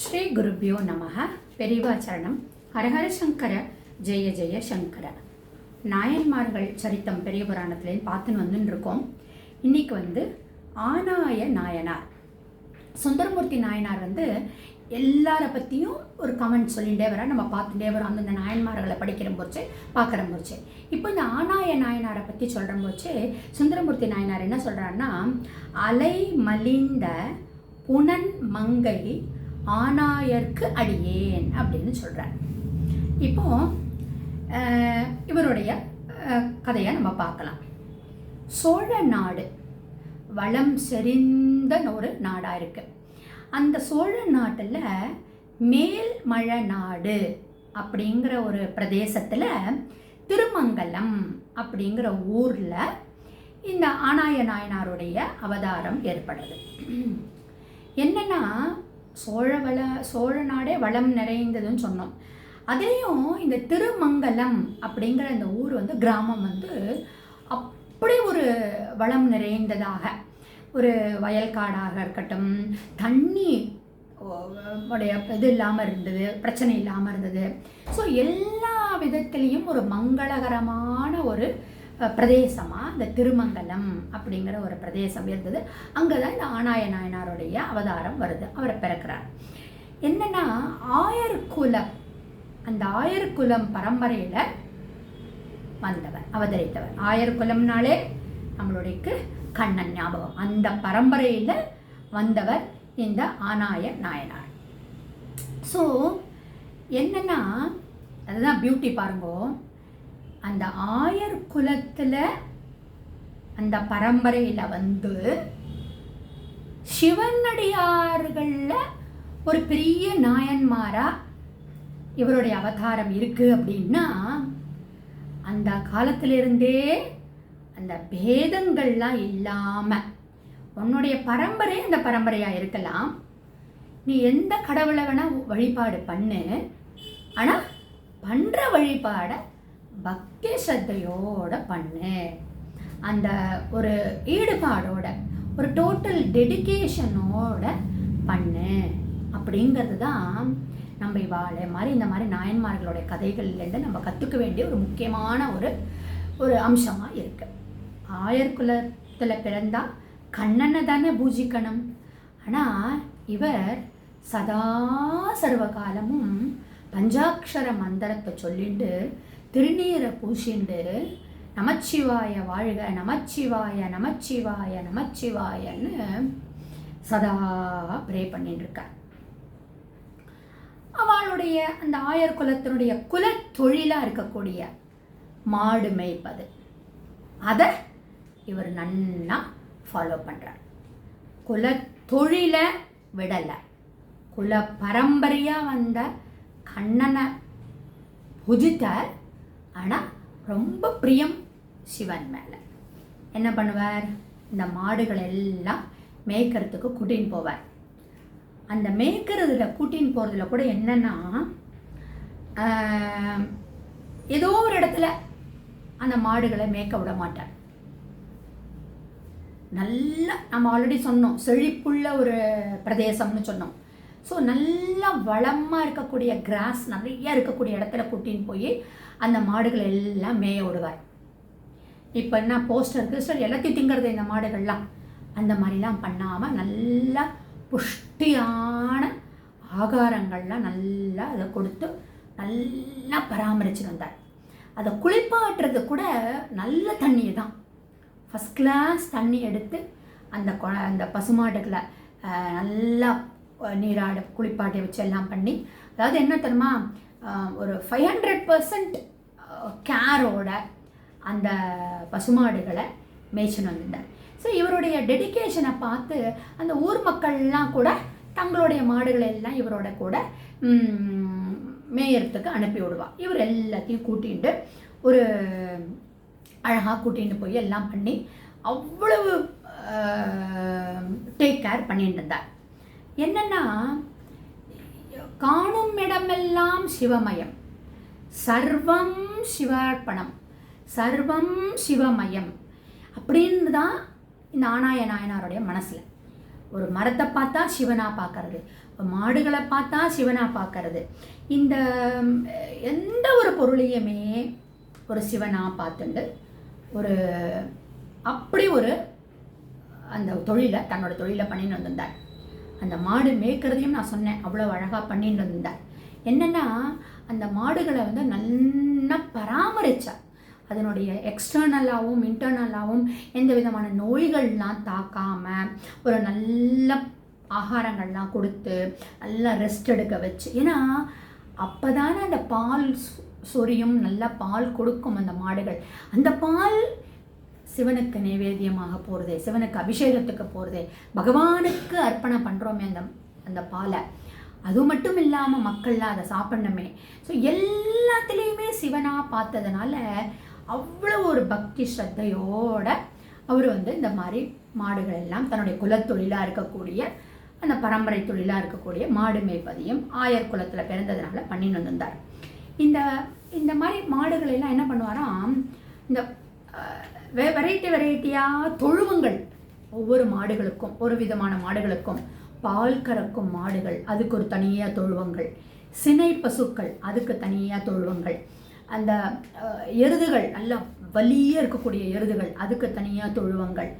ஸ்ரீ குருபியோ நமக பெரிவாச்சரணம் ஹரஹர சங்கர. ஜெய ஜெய சங்கர. நாயன்மார்கள் சரித்தம் பெரிய புராணத்துலேருந்து பார்த்துன்னு வந்துன்னு இருக்கோம் இன்னைக்கு வந்து ஆனாய நாயனார். சுந்தரமூர்த்தி நாயனார் வந்து எல்லாரை பற்றியும் ஒரு கமெண்ட் சொல்லிகிட்டே வர நம்ம பார்த்துட்டே வரோம். அந்தந்த நாயன்மார்களை படிக்கிற போச்சு பார்க்குற போச்சு. இப்போ இந்த ஆனாய நாயனாரை பற்றி சொல்கிற போச்சு சுந்தரமூர்த்தி நாயனார் என்ன சொல்கிறாருன்னா அலை மலிந்த புனன் மங்கை ஆனாயர்க்கு அடியேன் அப்படின்னு சொல்கிறார் இப்போ இவருடைய கதையை நம்ம பார்க்கலாம். சோழ நாடு வளம் செறிந்த ஒரு நாடாக இருக்குது அந்த சோழ நாட்டில் மேல்மழ நாடு அப்படிங்கிற ஒரு பிரதேசத்தில் திருமங்கலம் அப்படிங்கிற ஊரில் இந்த ஆனாய நாயனாருடைய அவதாரம் ஏற்படுது என்னென்னா சோழ வள சோழ நாடே வளம் நிறைந்ததுன்னு சொன்னோம். அதுலேயும் இந்த திருமங்கலம் அப்படிங்கிற இந்த ஊர் வந்து கிராமம் வந்து அப்படி ஒரு வளம் நிறைந்ததாக. ஒரு வயல்காடாக இருக்கட்டும் தண்ணி உடைய இது இல்லாமல் இருந்தது பிரச்சனை இல்லாமல் இருந்தது. ஸோ எல்லா விதத்துலேயும் ஒரு மங்களகரமான ஒரு பிரதேசமாக இந்த திருமங்கலம் அப்படிங்கிற ஒரு பிரதேசம் இருந்தது. அங்கே தான் இந்த ஆனாய நாயனாருடைய அவதாரம் வருது. அவரை பிறக்கிறார். என்னன்னா ஆயர்குலம் அந்த ஆயர்குலம் பரம்பரையில் வந்தவர் அவதரித்தவர். ஆயர்குலம்னாலே நம்மளுடையக்கு கண்ணன் ஞாபகம். அந்த பரம்பரையில் வந்தவர் இந்த ஆனாய நாயனார். ஸோ என்னன்னா அதுதான் பியூட்டி பாருங்கோ. அந்த ஆயர் குலத்தில் அந்த பரம்பரையில் வந்து சிவனடியார்களில் ஒரு பெரிய நாயன்மாரா இவருடைய அவதாரம் இருக்கு அப்படின்னா அந்த காலத்திலிருந்தே அந்த பேதங்கள்லாம் இல்லாமல் உன்னுடைய பரம்பரை அந்த பரம்பரையாக இருக்கலாம். நீ எந்த கடவுளை வேணால் வழிபாடு பண்ணு. ஆனால் பண்ணுற வழிபாடை பக்தி சத்தையோட பண்ணு. அந்த ஒரு ஈடுபாடோட ஒரு டோட்டல் டெடிகேஷனோட பண்ணு. அப்படிங்கிறது தான் நம்ம இவாளை மாதிரி இந்த மாதிரி நாயன்மார்களுடைய கதைகள்லேருந்து நம்ம கற்றுக்க வேண்டிய ஒரு முக்கியமான ஒரு ஒரு அம்சமாக இருக்கு. ஆயர்குலத்தில் பிறந்தா கண்ணனை தானே பூஜிக்கணும். ஆனால் இவர் சதா சர்வ காலமும் பஞ்சாட்சர மந்திரத்தை சொல்லிட்டு திருநீரை பூசிண்டு நமச்சிவாய வாழ்க நமச்சிவாய நமச்சிவாய நமச்சிவாயன்னு சதா ப்ரே பண்ணிட்டுருக்கார் அவளுடைய அந்த ஆயர் குலத்தினுடைய குல தொழிலாக இருக்கக்கூடிய மாடு மேய்ப்பது. அதை இவர் நன்னா ஃபாலோ பண்ணுறார் குல தொழிலை விடலை. குல பரம்பரையாக வந்த கண்ணனை புஜித்தார். ஆனால் ரொம்ப பிரியம் சிவன் மேலே. என்ன பண்ணுவார்? இந்த மாடுகள் எல்லாம் மேய்க்கிறதுக்கு கூட்டின்னு போவார். அந்த மேய்க்கிறதுல கூட்டின்னு போகிறதுல கூட என்னென்னா ஏதோ ஒரு இடத்துல அந்த மாடுகளை மேய்க்க விட மாட்டார். நல்லா நம்ம ஆல்ரெடி சொன்னோம் செழிப்புள்ள ஒரு பிரதேசம்னு சொன்னோம். ஸோ நல்லா வளமாக இருக்கக்கூடிய கிராஸ் நிறையா இருக்கக்கூடிய இடத்துல கூட்டின்னு போய் அந்த மாடுகள் எல்லாம் மேய விடுவார். இப்போ என்ன போஸ்டர் கிறிஸ்டர் எல்லாத்தையும் திங்கிறது இந்த மாடுகள்லாம். அந்த மாதிரிலாம் பண்ணாமல் நல்லா புஷ்டியான ஆகாரங்கள்லாம் நல்லா அதை கொடுத்து நல்லா பராமரிச்சு வந்தார். அதை குளிப்பாட்டுறது கூட நல்ல தண்ணியை தான். ஃபஸ்ட் கிளாஸ் தண்ணி எடுத்து அந்த கொ அந்த பசுமாடுகளை நல்லா நீராட குளிப்பாட்டி வச்சு எல்லாம் பண்ணி அதாவது என்ன தெரியுமா ஒரு ஃபைவ் ஹண்ட்ரட் பர்சன்ட் கேரோட அந்த பசுமாடுகளை மேய்ச்சின்னு வந்திருந்தார். ஸோ இவருடைய டெடிகேஷனை பார்த்து அந்த ஊர் மக்கள்லாம் கூட தங்களுடைய மாடுகளை எல்லாம் இவரோட கூட மேயறத்துக்கு மேயறதுக்கு அனுப்பி விடுவா. இவர் எல்லாத்தையும் கூட்டிகிட்டு ஒரு அழகாக கூட்டிகிட்டு போய் எல்லாம் பண்ணி அவ்வளவு டேக் கேர் பண்ணிட்டு இருந்தார். என்னன்னா காணும் இடமெல்லாம் சிவமயம். சர்வம் சிவார்ப்பணம். சர்வம் சிவமயம். அப்படின்னு தான் இந்த நாயனாருடைய மனசில். ஒரு மரத்தை பார்த்தா சிவனாக பார்க்கறது. மாடுகளை பார்த்தா சிவனாக பார்க்கறது. இந்த எந்த ஒரு பொருளையுமே ஒரு சிவனாக பார்த்துண்டு ஒரு அப்படி ஒரு அந்த தொழிலை தன்னோட தொழிலை பண்ணின்னு வந்திருந்தார். அந்த மாடு மேய்க்கிறதையும் நான் சொன்னேன். அவ்வளோ அழகாக பண்ணிட்டு இருந்தார் என்னென்னா அந்த மாடுகளை வந்து நல்லா பராமரித்தார் அதனுடைய எக்ஸ்டர்னலாகவும் இன்டர்னலாகவும் எந்த விதமான நோய்கள்லாம் தாக்காமல் ஒரு நல்ல ஆகாரங்கள்லாம் கொடுத்து நல்லா ரெஸ்ட் எடுக்க வச்சு ஏன்னா அப்போ தானே அந்த பால் சொரியும் நல்லா பால் கொடுக்கும் அந்த மாடுகள். அந்த பால் சிவனுக்கு நைவேத்தியமாக போகிறது சிவனுக்கு அபிஷேகத்துக்கு போகிறது பகவானுக்கு அர்ப்பணம் பண்ணுறோமே அந்த அந்த பாலை. அது மட்டும் இல்லாமல் மக்கள்லாம் அதை சாப்பிடணுமே. ஸோ எல்லாத்துலேயுமே சிவனாக பார்த்ததுனால அவ்வளோ ஒரு பக்தி ஸ்ரத்தையோட அவர் வந்து இந்த மாதிரி மாடுகள் எல்லாம் தன்னுடைய குலத்தொழிலாக இருக்கக்கூடிய அந்த பரம்பரை தொழிலாக இருக்கக்கூடிய மாடு மேய்ப்பதையும் ஆயர் குலத்தில் பிறந்ததுனால பண்ணின்னு வந்திருந்தார். இந்த இந்த மாதிரி மாடுகள் எல்லாம் என்ன பண்ணுவாராம் இந்த வெரைட்டி வெரைட்டியாக தொழுவங்கள். ஒவ்வொரு மாடுகளுக்கும் ஒரு விதமான மாடுகளுக்கும் பால் கறக்கும் மாடுகள் அதுக்கு ஒரு தனியாக தொழுவங்கள். சினை பசுக்கள் அதுக்கு தனியாக தொழுவங்கள். அந்த எருதுகள் நல்லா வலிய இருக்கக்கூடிய எருதுகள் அதுக்கு தனியாக தொழுவங்கள்.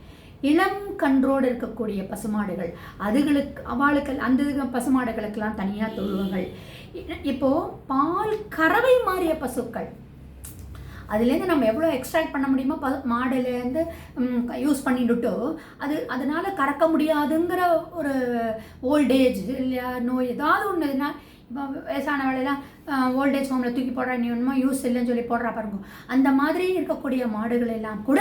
இளம் கன்றோடு இருக்கக்கூடிய பசுமாடுகள் அதுகளுக்கு அவளுக்கு அந்த இது பசுமாடுகளுக்கெல்லாம் தனியாக தொழுவங்கள். இப்போது பால் கறவை மாறிய பசுக்கள். அதுலேருந்து நம்ம எவ்வளோ எக்ஸ்ட்ராக்ட் பண்ண முடியுமோ ப மாடுலேருந்து யூஸ் பண்ணிட்டுட்டோ அது அதனால் கறக்க முடியாதுங்கிற ஒரு ஓல்டேஜ் இல்லையா நோய் ஏதாவது ஒன்றுனா இப்போ வயசான வேலையெல்லாம் ஓல்டேஜ் ஹோமில் தூக்கி போடுறா நீ ஒன்றுமா யூஸ் இல்லைன்னு சொல்லி போடுறா பாருங்க. அந்த மாதிரி இருக்கக்கூடிய மாடுகள் எல்லாம் கூட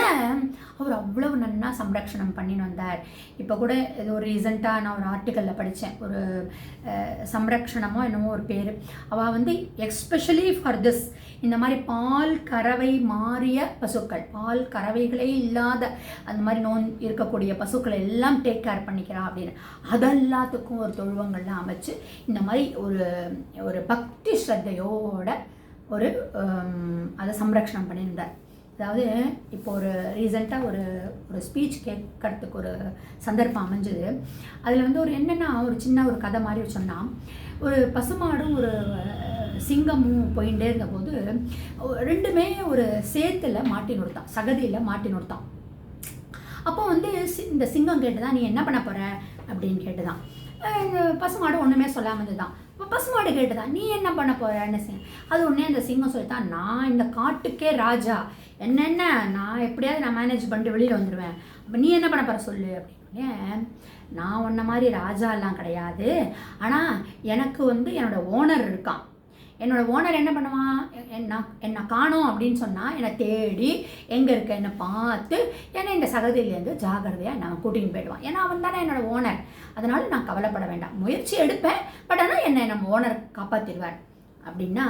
அவர் அவ்வளவு நன்னா சம்ரக்ஷணம் பண்ணின்னு வந்தார். இப்போ கூட இது ஒரு ரீசெண்டாக நான் ஒரு ஆர்டிக்கலில் படித்தேன் ஒரு சம்ரக்ஷணமோ என்னமோ ஒரு பேர். அவள் வந்து எக்ஸ்பெஷலி ஃபார் திஸ் இந்த மாதிரி பால் கறவை மாறிய பசுக்கள் பால் கறவைகளே இல்லாத அந்த மாதிரி நோன் இருக்கக்கூடிய பசுக்களை எல்லாம் டேக் கேர் பண்ணிக்கிறா அப்படின்னு. அதெல்லாத்துக்கும் ஒரு தொழுவங்கள்லாம் அமைச்சு இந்த மாதிரி ஒரு ஒரு பக்தி ஸ்ரத்தையோட ஒரு அதை சம்ரக்ஷணம் பண்ணியிருந்தார். அதாவது இப்போ ஒரு ரீசெண்டாக ஒரு ஒரு ஸ்பீச் கேட்கறதுக்கு ஒரு சந்தர்ப்பம் அமைஞ்சது. அதில் வந்து ஒரு என்னென்னா ஒரு சின்ன ஒரு கதை மாதிரி வச்சோம்னா ஒரு பசுமாடும் ஒரு சிங்கமும் போயிட்டே இருந்தபோது ரெண்டுமே ஒரு சேத்துல மாட்டி நொடுத்தான் சகதியில் மாட்டி நொடுத்தான் அப்போ வந்து சி- இந்த சிங்கம் கேட்டுதான் நீ என்ன பண்ண போற? அப்படின்னு கேட்டுதான். இந்த பசுமாடு ஒன்றுமே சொல்லாமல் இருந்துதான் இப்போ பசுமாடு கேட்டுதான் நீ என்ன பண்ண போறன்னு சிங்கம் அது உடனே அந்த சிங்கம் சொல்லித்தான் நான் இந்த காட்டுக்கே ராஜா. என்னென்ன நான் எப்படியாவது நான் மேனேஜ் பண்ணிட்டு வெளியில் வந்துடுவேன் அப்போ நீ என்ன பண்ண போகிற சொல்லு? அப்படின்னு நான் உன்ன மாதிரி ராஜாலாம் கிடையாது. ஆனால் எனக்கு வந்து என்னோட ஓனர் இருக்கான். என்னோடய ஓனர் என்ன பண்ணுவான் என்ன என்னை காணோம் அப்படின்னு சொன்னால் என்னை தேடி எங்கே இருக்க என்னை பார்த்து என்னை இந்த சகதியிலேருந்து ஜாகிரதையாக நான் கூட்டின்னு போயிடுவான். ஏன்னா அவன் தானே என்னோடய ஓனர் அதனால் நான் கவலைப்பட வேண்டாம். முயற்சி எடுப்பேன் பட் ஆனால் என்னை நம்ம ஓனர் காப்பாற்றிடுவார் அப்படின்னா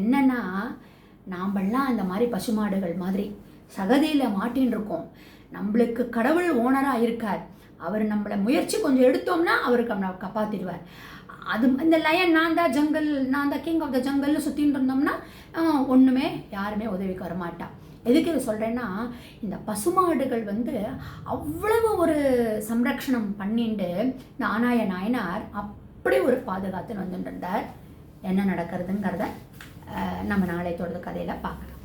என்னன்னா நாம்பெல்லாம் அந்த மாதிரி பசுமாடுகள் மாதிரி சகதியில் மாட்டின்னு இருக்கோம். நம்மளுக்கு கடவுள் ஓனராக இருக்கார். அவர் நம்மளை முயற்சி கொஞ்சம் எடுத்தோம்னா அவருக்கு நம்மளை காப்பாற்றிடுவார் அது இந்த லயன் நான் தான் ஜங்கல் நான் தான் கிங் ஆஃப் த ஜங்கல்னு சுற்றின்னு இருந்தோம்னா ஒன்றுமே யாருமே உதவிக்கு வரமாட்டா. எதுக்கு இதை சொல்கிறேன்னா இந்த பசுமாடுகள் வந்து அவ்வளவு ஒரு சம்ரக்ஷணம் பண்ணிட்டு இந்த ஆனாய நாயனார் அப்படி ஒரு பாதுகாத்துன்னு வந்துட்டு இருந்தார். என்ன நடக்கிறதுங்கிறத நம்ம நாளை தொடர்ந்து கதையில் பார்க்கலாம்.